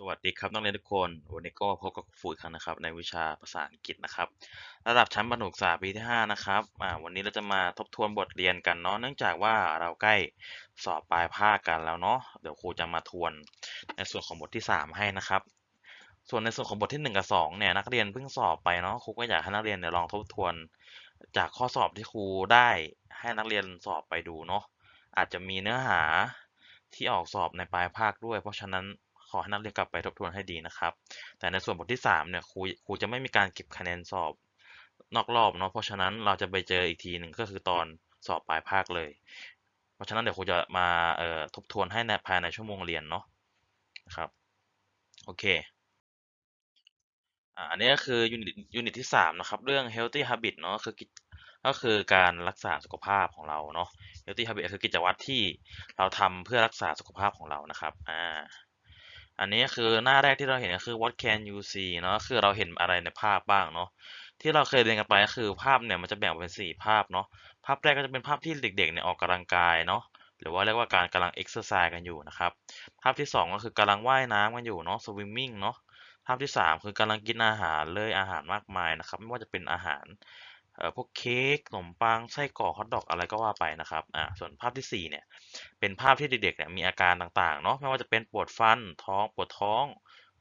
สวัสดีครับนักเรียนทุกคน วันนี้ก็พบกับครูฟูอีกครั้งนะครับ ในวิชาภาษาอังกฤษนะครับ ระดับชั้นประถมศึกษาปีที่ 5 นะครับอ่าวันนี้เราจะมาทบทวนบทเรียนกันเนาะเนื่องจากว่าเราใกล้สอบปลายภาคกันแล้วเนาะเดี๋ยวครูจะมาทวนในส่วนของบทที่ 3 ให้นะครับ ส่วนในส่วนของบทที่ 1 กับ 2 เนี่ยนักเรียนเพิ่งสอบไปเนาะครูก็อยากให้นักเรียนเนี่ยลองทบทวน จากข้อสอบที่ครูได้ให้นักเรียนสอบไปดูเนาะอาจจะมีเนื้อหาที่ออกสอบในปลายภาคด้วย เพราะฉะนั้น ขอให้นักเรียนกลับไปทบทวนให้ดีนะครับ แต่ในส่วนบทที่3เนี่ยครูครูจะไม่มีการเก็บคะแนนสอบนอกรอบเนาะเพราะฉะนั้นเราจะไปเจออีกทีหนึ่งก็คือตอนสอบปลายภาคเลย เพราะฉะนั้นเดี๋ยวครูจะมาเอ่อทบทวนให้ในภายในชั่วโมงเรียนเนาะนะครับโอเคอ่าอันนี้ก็คือยูนิตยูนิตที่3นะครับเรื่อง healthy habit เนาะคือกิก็คือการรักษาสุขภาพของเราเนาะ healthy habit คือกิจวัตรที่เราทำเพื่อรักษาสุขภาพของเรานะครับอ่า อันนี้คือหน้าแรกที่เราเห็นก็คือ what can you see เนาะคือเราเห็นอะไรในภาพบ้างเนาะที่เราเคยเรียนกันไปก็คือภาพเนี่ยมันจะแบ่งเป็นสี่ภาพเนาะภาพแรกก็จะเป็นภาพที่เด็กๆเนี่ยออกกำลังกายเนาะหรือว่าเรียกว่าการกำลัง exercise กันอยู่นะครับภาพที่สองก็คือกำลังว่ายน้ำกันอยู่เนาะ swimming เนาะภาพที่สามคือกำลังกินอาหารเลยอาหารมากมายนะครับไม่ว่าจะเป็นอาหาร พวกเค้กขนมปังไส้กรอกฮอทดอกอะไรก็ว่าไปนะครับอ่าส่วนภาพที่สี่เนี่ยเป็นภาพที่เด็กๆเนี่ยมีอาการต่างๆเนาะไม่ว่าจะเป็นปวดฟันท้อง ปวดท้อง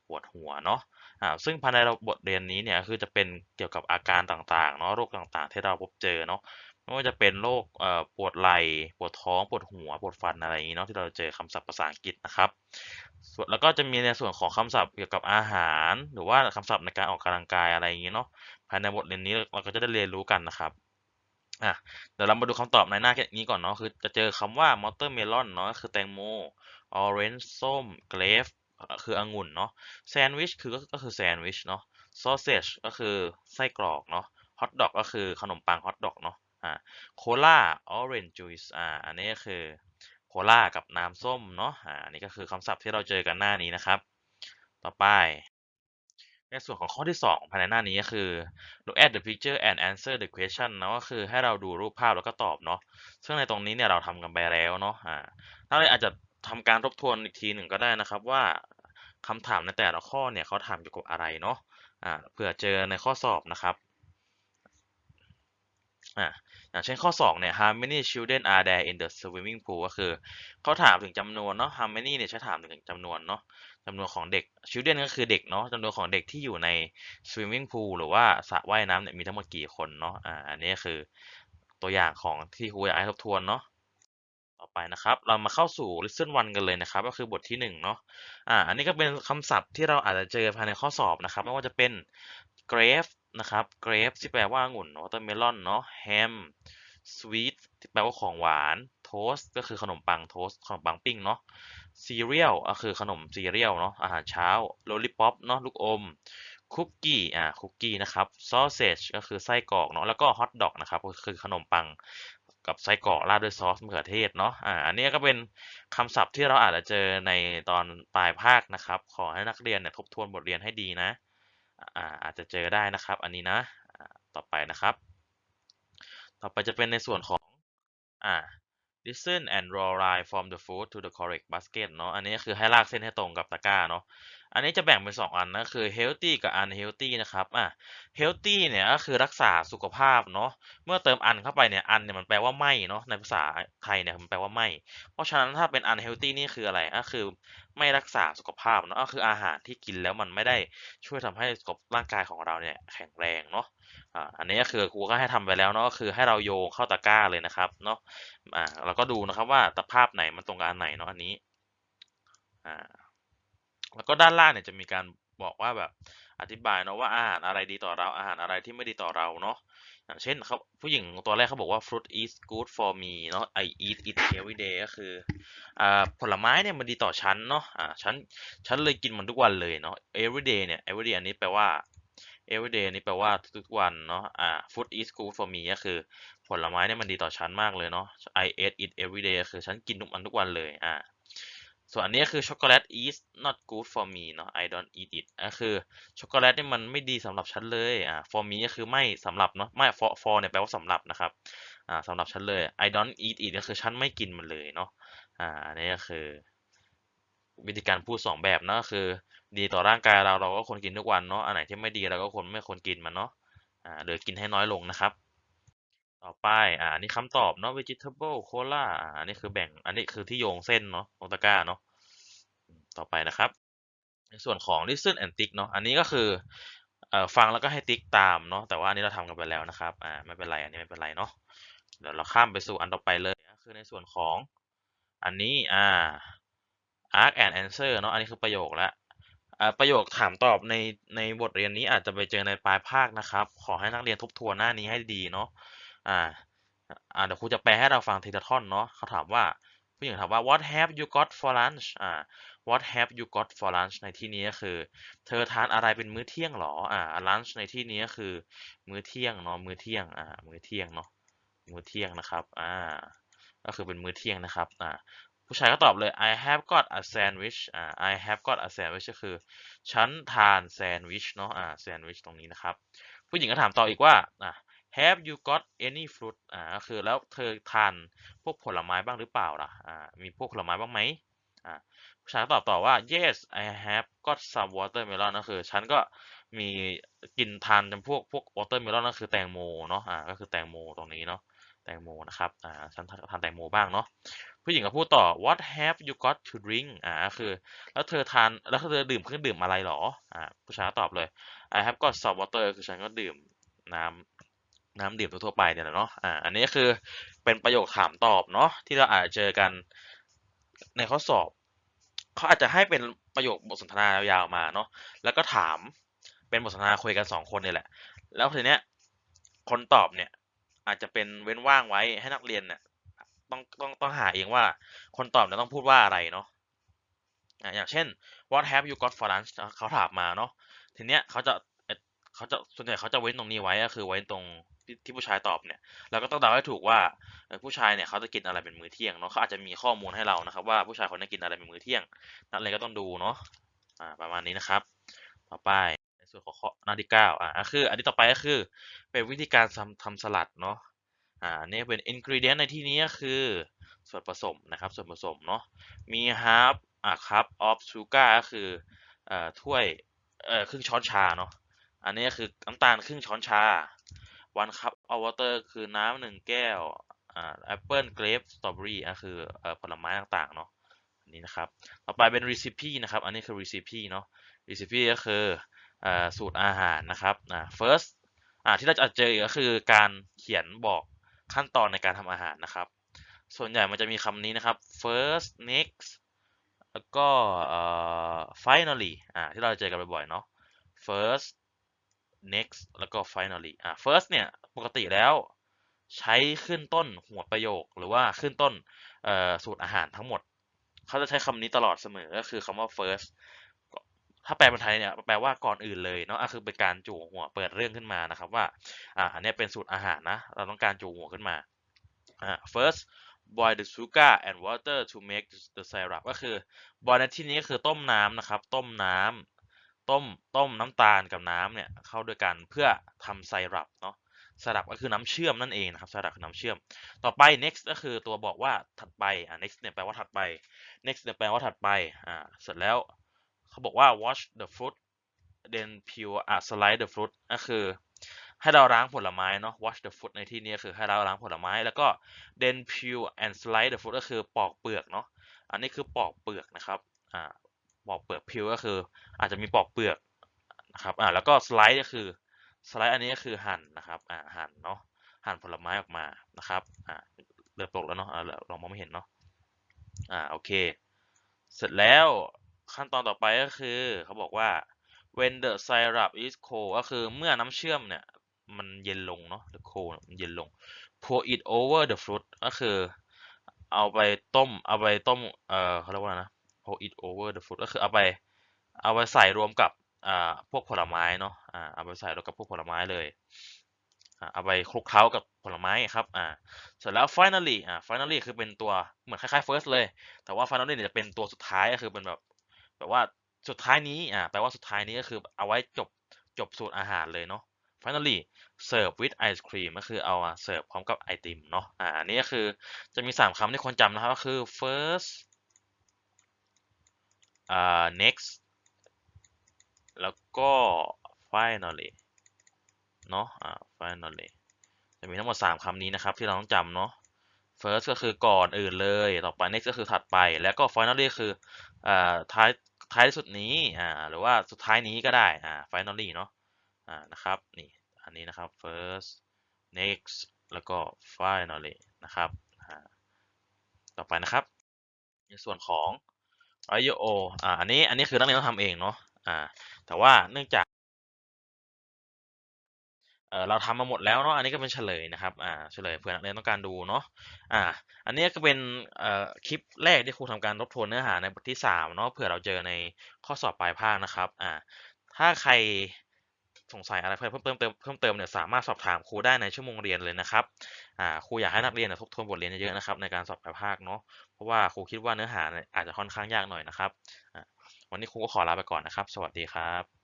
ปวดหัวเนาะอ่าซึ่งภายในบทเรียนนี้เนี่ยคือจะเป็นเกี่ยวกับอาการต่างๆเนาะโรคต่างๆ ที่เราพบเจอเนาะไม่ว่าจะเป็นโรคเอ่อปวดไหล่ปวดท้อง ปวดหัว ปวดฟันอะไรอย่างนี้เนาะที่เราเจอคำศัพท์ภาษาอังกฤษนะครับส่วนแล้วก็จะมีในส่วนของคำศัพท์เกี่ยวกับอาหาร หรือว่าคำศัพท์ในการออกกำลังกายอะไรอย่างนี้เนาะ ภายในบทเรียนนี้เราก็จะได้เรียนรู้กันนะครับอะเดี๋ยวเรามาดูคำตอบในหน้าแค่นี้ก่อนเนาะคือจะเจอคำว่า watermelon เนาะคือแตงโม orange ส้ม grape คือองุ่นเนาะ sandwich คือก็คือแซนด์วิชเนาะ sausage ก็คือไส้กรอกเนาะ hot dog ก็คือขนมปัง hot dog เนาะอ่าโคลา orange juice อ่าอันนี้ก็คือโคลากับน้ำส้มเนาะอ่าอันนี้ก็คือคำศัพท์ที่เราเจอกันหน้านี้นะครับ ต่อไป ในส่วนของข้อที่2ภายในหน้านี้ก็คือ look at the picture and answer the question เนาะก็คือให้เราดูรูปภาพแล้วก็ตอบเนาะซึ่งในตรงนี้เนี่ยเราทำกันไปแล้วเนาะอ่าถ้าเราอาจจะทำการทบทวนอีกทีหนึ่งก็ได้นะครับว่าคำถามในแต่ละข้อเนี่ยเขาถามเกี่ยวกับอะไรเนาะอ่าเผื่อเจอในข้อสอบนะครับอ่าอย่างเช่นข้อ2เนี่ย how many children are there in the swimming pool ก็คือเขาถามถึงจำนวนเนาะ how many เนี่ยใช้ถามถึงจำนวนเนาะ จำนวนของเด็ก children ก็คือเด็กเนาะจำนวนของเด็กที่อยู่ใน swimming pool หรือว่าสระว่ายน้ำเนี่ยมีทั้งหมดกี่คนเนาะอ่าอันนี้คือตัวอย่างของที่ครูอยากให้ทบทวนเนาะต่อไปนะครับ เรามาเข้าสู่ lesson 1กันเลยนะครับ ก็คือบทที่1เนาะอ่าอันนี้ก็เป็นคำศัพท์ที่เราอาจจะเจอภายในข้อสอบนะครับ ไม่ว่าจะเป็น grape นะครับ grape ที่แปลว่าองุ่น watermelon เนาะ ham sweet ที่แปลว่าของหวาน toast ก็คือขนมปัง toast ขนมปังปิ้งเนาะ cereal ก็คือขนม cereal เนาะอาหารเช้า lollipop เนาะลูกอม cookie อ่า cookie นะครับ sausage ก็คือไส้กรอกเนาะแล้วก็ hot dog นะครับก็คือขนมปังกับไส้กรอกราดด้วยซอสมะเขือเทศเนาะอ่าอันนี้ก็เป็นคำศัพท์ที่เราอาจจะเจอในตอนปลายภาคนะครับ ขอให้นักเรียนเนี่ยทบทวนบทเรียนให้ดีนะอ่าอาจจะเจอได้นะครับ อันนี้นะต่อไปนะครับ ต่อไปจะเป็นในส่วนของอ่า listen and draw line from the food to the correct basket เนาะอันนี้คือให้ลากเส้นให้ตรงกับตะกร้าเนาะ อันนี้จะแบ่งเป็น 2 อันนะคือ healthy กับ unhealthy นะครับอะ healthy เนี่ยก็คือรักษาสุขภาพเนาะเมื่อเติม un เข้าไปเนี่ย un เนี่ยมันแปลว่าไม่เนาะในภาษาไทยเนี่ยมันแปลว่าไม่ เพราะฉะนั้นถ้าเป็น unhealthy นี่คืออะไรก็คือไม่รักษาสุขภาพเนาะก็คืออาหารที่กินแล้วมันไม่ได้ช่วยทำให้สุขร่างกายของเราเนี่ยแข็งแรงเนาะอ่าอันนี้ก็คือครูก็ให้ทำไปแล้วเนาะก็คือให้เราโยงเข้าตะกร้าเลยนะครับเนาะอ่าเราก็ดูนะครับว่าตะภาพไหนมันตรงกับอันไหนเนาะอันนี้อ่า แล้วก็ด้านล่างเนี่ยจะมีการบอกว่าแบบอธิบายเนาะว่าอาหารอะไรดีต่อเราอาหารอะไรที่ไม่ดีต่อเราเนาะอย่างเช่นเขาผู้หญิงตัวแรกเขาบอกว่า fruit is good for me เนาะ I eat it every day ก็คืออ่าผลไม้เนี่ยมันดีต่อฉันเนาะอ่าฉันฉันเลยกินมันทุกวันเลยเนาะ every day เนี่ย every day อันนี้แปลว่า every day นี่แปลว่าทุกๆวันเนาะอ่า food is good for me ก็คือผลไม้เนี่ยมันดีต่อฉันมากเลยเนาะ I eat it every day ก็คือฉันกินทุกมันทุกวันเลยอ่า ส่วนอันนี้คือช็อกโกแลต is not good for me เนาะ I don't eat it ก็คือช็อกโกแลตนี่มันไม่ดีสำหรับฉันเลยอ่า for me ก็คือไม่สำหรับเนาะไม่ for for เนี่ยแปลว่าสำหรับนะครับอ่าสำหรับฉันเลย I don't eat it ก็คือฉันไม่กินมันเลยเนาะอ่าอันนี้ก็คือ วิธีการพูดสองแบบนะก็คือ ดีต่อร่างกายเราเราก็ควรกินทุกวันเนาะอันไหนที่ไม่ดีเราก็ควรไม่ควรกินมันเนาะอ่าหรือกินให้น้อยลงนะครับ ต่อไป อ่านนี้คำตอบเนาะ vegetable cola อ่าอันนี้คือแบ่ง อันนี้คือที่โยงเส้นเนาะตรงตะกร้าเนาะอืมต่อไปนะครับ ในส่วนของ listen and tick เนาะ อันนี้ก็คือ เอ่อ ฟังแล้วก็ให้ติ๊กตามเนาะ แต่ว่าอันนี้เราทำกันไปแล้วนะครับ อ่า ไม่เป็นไร อันนี้ไม่เป็นไรเนาะ เดี๋ยวเราข้ามไปสู่อันต่อไปเลยก็คือในส่วนของ อันนี้ อ่า ask and answer เนาะ อันนี้คือประโยคละ อ่า ประโยคถามตอบในในบทเรียนนี้อาจจะไปเจอในปลายภาคนะครับ ขอให้นักเรียนทบทวนหน้านี้ให้ดีเนาะ อ่าอ่าเดี๋ยวครูจะแปลให้เราฟังทีละท่อนเนาะเขาถามว่าผู้หญิงถามว่า what have you got for lunch อ่า what have you got for lunch ในที่นี้ก็คือ เธอทานอะไรเป็นมื้อเที่ยงหรออ่า lunch ในที่นี้ก็คือ มื้อเที่ยงเนาะมื้อเที่ยงอ่ามื้อเที่ยงเนาะมื้อเที่ยงนะครับอ่าก็คือเป็นมื้อเที่ยงนะครับอ่าผู้ชายก็ตอบเลย I have got a sandwich อ่า I have got a sandwich ก็คือ ฉันทานแซนด์วิชเนาะอ่าแซนด์วิชตรงนี้นะครับ ผู้หญิงก็ถามต่ออีกว่าอ่า have you got any fruit อ่าก็คือแล้วเธอทานพวกผลไม้บ้างหรือเปล่าล่ะอ่ามีพวกผลไม้บ้างไหมอ่าผู้ชายตอบต่อว่า yes I have got some watermelon ก็คือฉันก็มีกินทานจำพวกพวก watermelon ก็คือแตงโมเนาะอ่าก็คือแตงโมตรงนี้เนาะแตงโมนะครับ อ่า ฉันทานแตงโมบ้างเนาะ ผู้หญิงก็พูดต่อ what have you got to drink อ่าก็คือ แล้วเธอทาน แล้วเธอดื่มเครื่องดื่มอะไรหรอ อ่า ผู้ชายตอบเลย I have got some water คือฉันก็ดื่มน้ำ น้ำดื่มทั่วไปเนี่ยแหละเนาะอ่าอันนี้ก็คือเป็นประโยคถามตอบเนาะที่เราอาจจะเจอกันในข้อสอบเขาอาจจะให้เป็นประโยคบทสนทนายาวๆมาเนาะแล้วก็ถามเป็นบทสนทนาคุยกันสองคนเนี่ยแหละ แล้วทีเนี้ยคนตอบเนี่ยอาจจะเป็นเว้นว่างไว้ให้นักเรียนเนี่ยต้องต้องต้องหาเองว่าคนตอบเนี่ยต้องพูดว่าอะไรเนาะอะอย่างเช่น what have you got for lunch เขาถามมาเนาะทีเนี้ยเขาจะเอ่อเขาจะส่วนใหญ่เขาจะเว้นตรงนี้ไว้ก็คือไว้ตรง ที่ผู้ชายตอบเนี่ยเราก็ต้องเดาให้ถูกว่าผู้ชายเนี่ยเขาจะกินอะไรเป็นมื้อเที่ยงเนาะเขาอาจจะมีข้อมูลให้เรานะครับ ว่าผู้ชายคนนี้กินอะไรเป็นมื้อเที่ยง นักเรียก็ต้องดูเนาะอ่าประมาณนี้นะครับ ต่อไปในส่วนของข้อหน้าที่เก้าอ่าคือ อันนี้ต่อไปก็คือเป็นวิธีการทำทำสลัดเนาะอ่าอันนี่เป็น ingredient ในที่นี้ก็คือส่วนผสมนะครับ ส่วนผสมเนาะมี half อ่า cup of sugar ก็คือเอ่อถ้วยเอ่อครึ่งช้อนชาเนาะอันนี้ก็คือน้ำตาลครึ่งช้อนชา one cup of water คือน้ำหนึ่งแก้วอ่า apple grape strawberry ก็คือเอ่อผลไม้ต่างๆเนาะอันนี้นะครับ ต่อไปเป็น recipe นะครับ อันนี้คือ recipe เนาะ recipe ก็คืออ่อสูตรอาหารนะครับอ่า first อ่าที่เราจะเจออีกก็คือการเขียนบอกขั้นตอนในการทำอาหารนะครับ ส่วนใหญ่มันจะมีคำนี้นะครับ first next แล้วก็เอ่อ finally อ่าที่เราเจอกันบ่อยๆเนาะ first next แล้วก็ finally อ่า first เนี่ยปกติแล้วใช้ขึ้นต้นหัวประโยคหรือว่าขึ้นต้นสูตรอาหารทั้งหมด เขาจะใช้คำนี้ตลอดเสมอก็คือคำว่า first ถ้าแปลเป็นไทยเนี่ยแปลว่าก่อนอื่นเลยเนาะอะคือเป็นการจู่หัวเปิดเรื่องขึ้นมานะครับว่าอ่าอันนี้เป็นสูตรอาหารนะ เราต้องการจู่หัวขึ้นมาอ่า first boil the sugar and water to make the syrup ก็คือ boil ในที่นี้ก็คือต้มน้ำนะครับ ต้มน้ำ ต้มต้มน้ำตาลกับน้ำเนี่ยเข้าด้วยกันเพื่อทำไซรัปเนาะไซรัปก็คือน้ำเชื่อมนั่นเองนะครับไซรัปคือน้ำเชื่อม ต่อไป next ก็คือตัวบอกว่าถัดไปอ่า next เนี่ยแปลว่าถัดไป next เนี่ยแปลว่าถัดไปอ่าเสร็จแล้วเขาบอกว่า wash the fruit then peel อะ slice the fruit ก็คือให้เราล้างผลไม้เนาะ wash the fruit ในที่นี้คือให้เราล้างผลไม้ แล้วก็ then peel and slice the fruit ก็คือปอกเปลือกเนาะอันนี้คือปอกเปลือกนะครับอ่า ปอกเปลือก peel ก็คือ อาจจะมีปอกเปลือกนะครับอ่าแล้วก็ slice ก็คือ slice อันนี้ก็คือหั่นนะครับอ่าหั่นเนาะหั่นผลไม้ออกมานะครับอ่าเริ่มตกแล้วเนาะอ่าลองมองไม่เห็นเนาะอ่าโอเค เสร็จแล้วขั้นตอนต่อไปก็คือเขาบอกว่า when the syrup is cold ก็คือเมื่อน้ำเชื่อมเนี่ยมันเย็นลงเนาะ the cold มันเย็นลง pour it over the fruit ก็คือเอาไปต้มเอาไปต้มเอ่อเขาเรียกว่านะ pour it over the fruit ก็คือเอาไปเอาไปใส่รวมกับอ่าพวกผลไม้เนาะอ่าเอาไปใส่รวมกับพวกผลไม้เลยอ่าเอาไปคลุกเคล้ากับผลไม้ครับอ่าเสร็จแล้ว finally อ่า finally คือเป็นตัวเหมือนคล้ายๆ first เลย แต่ว่า finally เนี่ยจะเป็นตัวสุดท้ายก็คือเป็นแบบแบบว่าสุดท้ายนี้อ่าแปลว่าสุดท้ายนี้ก็คือเอาไว้จบจบสูตรอาหารเลยเนาะ finally serve with ice cream ก็คือเอาเสิร์ฟพร้อมกับไอติมเนาะอ่าอันนี้ก็คือจะมีสามคำที่ควรจำนะครับก็คือ first อ่า next แล้วก็ finally เนาะอ่า finally จะมีทั้งหมด 3คำนี้นะครับ ที่เราต้องจำเนาะ first ก็คือก่อนอื่นเลย ต่อไป next ก็คือถัดไป แล้วก็ finally คืออ่าท้ายท้ายสุดนี้อ่าหรือว่าสุดท้ายนี้ก็ได้อ่า finally เนาะอ่านะครับนี่อันนี้นะครับ first next แล้วก็ finally นะครับต่อไปนะครับ ในส่วนของ IO อ่าอันนี้อันนี้คือนักเรียนต้องทำเองเนาะอ่า แต่ว่าเนื่องจากเออเราทำมาหมดแล้วเนาะอันนี้ก็เป็นเฉลยนะครับอ่าเฉลยเผื่อนักเรียนต้องการดูเนาะอ่า อันนี้ก็เป็นเอ่อคลิปแรกที่ครูทำการทบทวนเนื้อหาในบทที่สามเนาะเผื่อเราเจอในข้อสอบปลายภาคนะครับอ่าถ้าใครสงสัยอะไรเพิ่มเติมเติมเพิ่มเติมเนี่ยสามารถสอบถามครูได้ในชั่วโมงเรียนเลยนะครับอ่าครูอยากให้นักเรียนทบทวนบทเรียนเยอะๆนะครับในการสอบปลายภาคเนาะ เพราะว่าครูคิดว่าเนื้อหาเนี่ยอาจจะค่อนข้างยากหน่อยนะครับ วันนี้ครูก็ขอลาไปก่อนนะครับ สวัสดีครับ